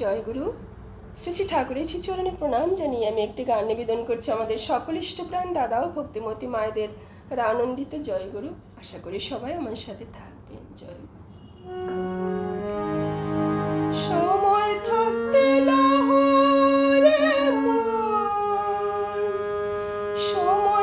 জয়গুরু, শ্রী শ্রী ঠাকুরের শ্রীচরণে প্রণাম জানিয়ে আমি একটি গান নিবেদন করছি আমাদের সকল ইষ্টপ্রাণ দাদা ও ভক্তিমতী মায়েদের আনন্দিত জয়গুরু। আশা করি সবাই আমার সাথে থাকবেন। জয় সময় থাকতে সময়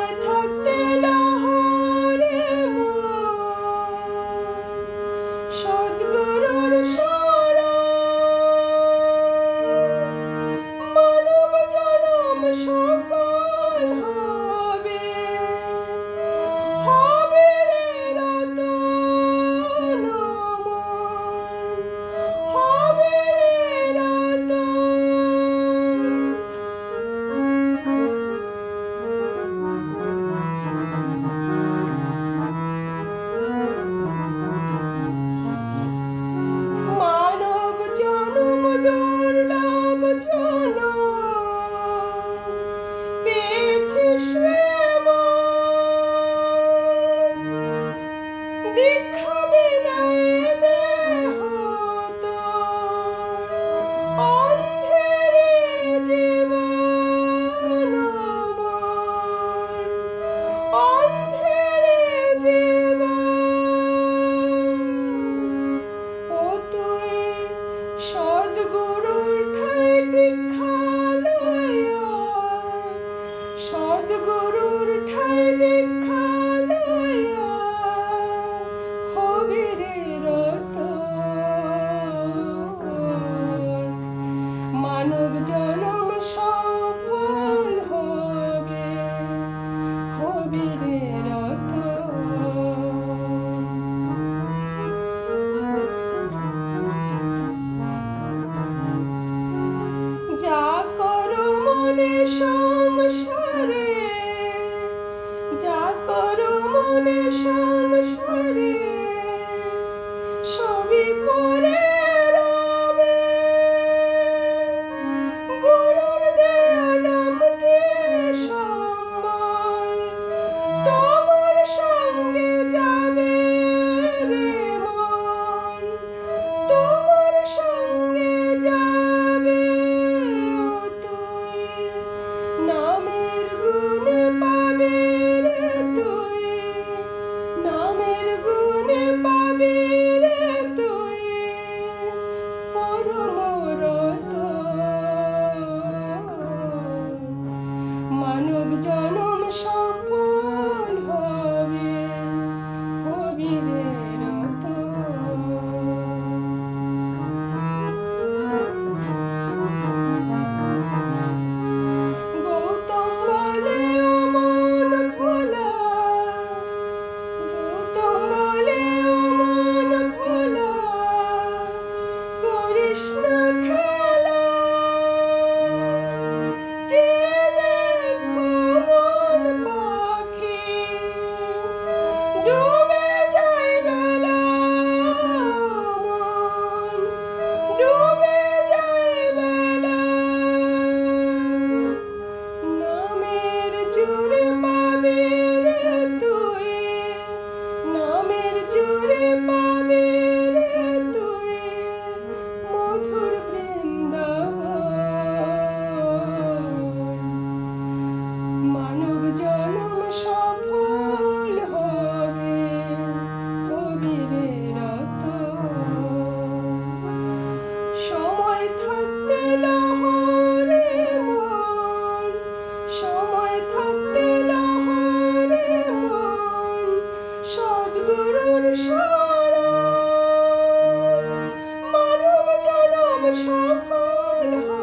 Father. যা করো মনে সংসারে যা করো মনে সংসারে সবই পরে জনম সম Não, chapeau, le